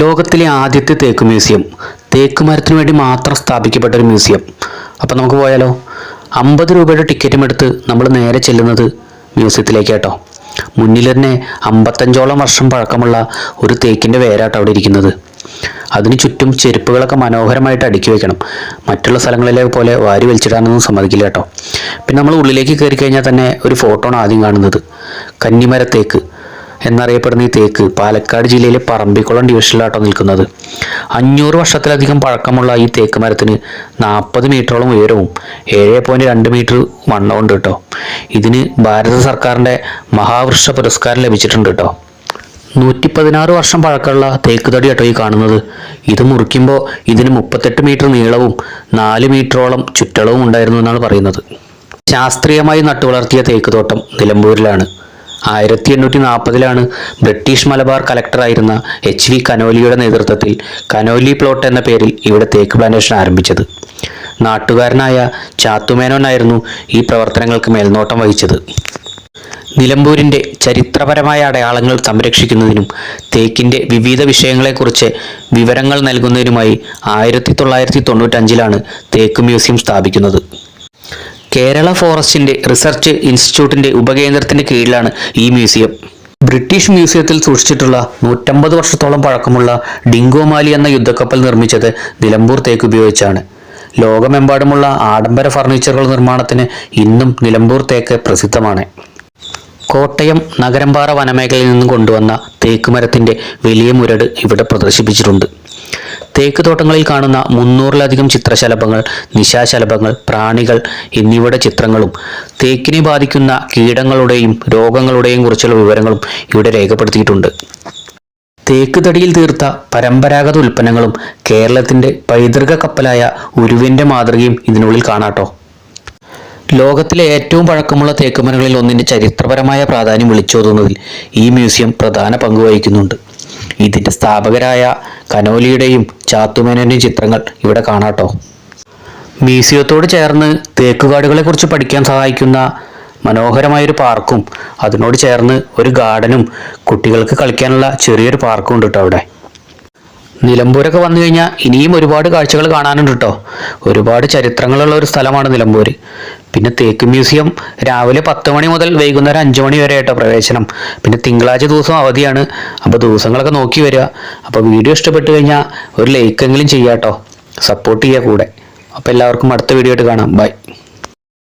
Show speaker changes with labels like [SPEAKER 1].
[SPEAKER 1] ലോകത്തിലെ ആദ്യത്തെ തേക്ക് മ്യൂസിയം. തേക്ക് മരത്തിന് വേണ്ടി മാത്രം സ്ഥാപിക്കപ്പെട്ട ഒരു മ്യൂസിയം. അപ്പം നമുക്ക് പോയാലോ? അമ്പത് രൂപയുടെ ടിക്കറ്റും എടുത്ത് നമ്മൾ നേരെ ചെല്ലുന്നത് മ്യൂസിയത്തിലേക്ക് കേട്ടോ മുന്നിൽ തന്നെ അമ്പത്തഞ്ചോളം വർഷം പഴക്കമുള്ള ഒരു തേക്കിന്റെ വേരാട്ടോ അവിടെ ഇരിക്കുന്നത്. അതിന് ചുറ്റും ചെരുപ്പുകളൊക്കെ മനോഹരമായിട്ട് അടുക്കി വെക്കണം. മറ്റുള്ള സ്ഥലങ്ങളിലെ പോലെ വാരി വലിച്ചിടാനൊന്നും സമ്മതിക്കില്ല കേട്ടോ പിന്നെ നമ്മൾ ഉള്ളിലേക്ക് കയറി കഴിഞ്ഞാൽ തന്നെ ഒരു ഫോട്ടോ ആണ് ആദ്യം കാണുന്നത്. കന്നിമര തേക്ക്. എന്നറിയപ്പെടുന്ന ഈ തേക്ക് പാലക്കാട് ജില്ലയിലെ പറമ്പിക്കുളം ഡിവിഷനിലാട്ടോ നിൽക്കുന്നത്. അഞ്ഞൂറ് വർഷത്തിലധികം പഴക്കമുള്ള ഈ തേക്ക് മരത്തിന് നാൽപ്പത് മീറ്ററോളം ഉയരവും ഏഴ് പോയിന്റ് രണ്ട് മീറ്റർ വണ്ണമുണ്ട് കേട്ടോ ഇതിന് ഭാരത സർക്കാരിന്റെ മഹാവൃക്ഷ പുരസ്കാരം ലഭിച്ചിട്ടുണ്ട് കേട്ടോ നൂറ്റി പതിനാറ് വർഷം പഴക്കമുള്ള തേക്ക് തടി കേട്ടോ ഈ കാണുന്നത്. ഇത് മുറിക്കുമ്പോൾ ഇതിന് മുപ്പത്തെട്ട് മീറ്റർ നീളവും നാല് മീറ്ററോളം ചുറ്റളവും ഉണ്ടായിരുന്നു എന്നാണ് പറയുന്നത്. ശാസ്ത്രീയമായി നട്ടുവളർത്തിയ തേക്ക് തോട്ടം നിലമ്പൂരിലാണ്. ആയിരത്തി എണ്ണൂറ്റി നാൽപ്പതിലാണ് ബ്രിട്ടീഷ് മലബാർ കലക്ടറായിരുന്ന എച്ച് വി കനോലിയുടെ നേതൃത്വത്തിൽ കനോലി പ്ലോട്ട് എന്ന പേരിൽ ഇവിടെ തേക്ക് പ്ലാന്റേഷൻ ആരംഭിച്ചത്. നാട്ടുകാരനായ ചാത്തുമേനോനായിരുന്നു ഈ പ്രവർത്തനങ്ങൾക്ക് മേൽനോട്ടം വഹിച്ചത്. നിലമ്പൂരിന്റെ ചരിത്രപരമായ അടയാളങ്ങൾ സംരക്ഷിക്കുന്നതിനും തേക്കിന്റെ വിവിധ വിഷയങ്ങളെക്കുറിച്ച് വിവരങ്ങൾ നൽകുന്നതിനുമായി ആയിരത്തി തൊള്ളായിരത്തി തൊണ്ണൂറ്റഞ്ചിലാണ് തേക്ക് മ്യൂസിയം സ്ഥാപിക്കുന്നത്. കേരള ഫോറസ്റ്റിന്റെ റിസർച്ച് ഇൻസ്റ്റിറ്റ്യൂട്ടിന്റെ ഉപകേന്ദ്രത്തിന്റെ കീഴിലാണ് ഈ മ്യൂസിയം. ബ്രിട്ടീഷ് മ്യൂസിയത്തിൽ സൂക്ഷിച്ചിട്ടുള്ള നൂറ്റമ്പത് വർഷത്തോളം പഴക്കമുള്ള ഡിങ്കോമാലി എന്ന യുദ്ധക്കപ്പൽ നിർമ്മിച്ചത് നിലമ്പൂർ തേക്ക് ഉപയോഗിച്ചാണ്. ലോകമെമ്പാടുമുള്ള ആഡംബര ഫർണിച്ചറുകൾ നിർമ്മാണത്തിന് ഇന്നും നിലമ്പൂർ തേക്ക് പ്രസിദ്ധമാണ്. കോട്ടയം നഗരമ്പാറ വനമേഖലയിൽ നിന്നും കൊണ്ടുവന്ന തേക്ക് മരത്തിന്റെ വലിയ മുരട് ഇവിടെ പ്രദർശിപ്പിച്ചിട്ടുണ്ട്. തേക്ക് തോട്ടങ്ങളിൽ കാണുന്ന മുന്നൂറിലധികം ചിത്രശലഭങ്ങൾ നിശാശലഭങ്ങൾ പ്രാണികൾ എന്നിവയുടെ ചിത്രങ്ങളും തേക്കിനെ ബാധിക്കുന്ന കീടങ്ങളുടെയും രോഗങ്ങളുടെയും കുറിച്ചുള്ള വിവരങ്ങളും ഇവിടെ രേഖപ്പെടുത്തിയിട്ടുണ്ട്. തേക്ക് തടിയിൽ തീർത്ത പരമ്പരാഗത ഉൽപ്പന്നങ്ങളും കേരളത്തിന്റെ പൈതൃക കപ്പലായ ഉരുവിന്റെ മാതൃകയും ഇതിനുള്ളിൽ കാണാട്ടോ. ലോകത്തിലെ ഏറ്റവും പഴക്കമുള്ള തേക്കുമരങ്ങളിൽ ഒന്നിന്റെ ചരിത്രപരമായ പ്രാധാന്യം വിളിച്ചോതുന്നതിൽ ഈ മ്യൂസിയം പ്രധാന പങ്ക് വഹിക്കുന്നുണ്ട്. ഇതിന്റെ സ്ഥാപകരായ കനോലിയുടെയും ചാത്തുമേനയുടെയും ചിത്രങ്ങൾ ഇവിടെ കാണാട്ടോ. മ്യൂസിയത്തോട് ചേർന്ന് തേക്കുകാടുകളെ കുറിച്ച് പഠിക്കാൻ സഹായിക്കുന്ന മനോഹരമായൊരു പാർക്കും അതിനോട് ചേർന്ന് ഒരു ഗാർഡനും കുട്ടികൾക്ക് കളിക്കാനുള്ള ചെറിയൊരു പാർക്കും ഉണ്ട് കേട്ടോ അവിടെ. നിലമ്പൂരൊക്കെ വന്നു കഴിഞ്ഞാൽ ഇനിയും ഒരുപാട് കാഴ്ചകൾ കാണാനുണ്ട് കേട്ടോ ഒരുപാട് ചരിത്രങ്ങളുള്ള ഒരു സ്ഥലമാണ് നിലമ്പൂർ പിന്നെ തേക്ക് മ്യൂസിയം രാവിലെ പത്ത് മണി മുതൽ വൈകുന്നേരം അഞ്ച് മണി വരെ ആയിട്ടോ പ്രവേശനം. പിന്നെ തിങ്കളാഴ്ച ദിവസം അവധിയാണ്. അപ്പോൾ ദിവസങ്ങളൊക്കെ നോക്കി വരിക. അപ്പോൾ വീഡിയോ ഇഷ്ടപ്പെട്ടു കഴിഞ്ഞാൽ ഒരു ലൈക്കെങ്കിലും ചെയ്യാം കേട്ടോ സപ്പോർട്ട് ചെയ്യുക കൂടെ. അപ്പോൾ എല്ലാവർക്കും അടുത്ത വീഡിയോ ആയിട്ട് കാണാം. ബൈ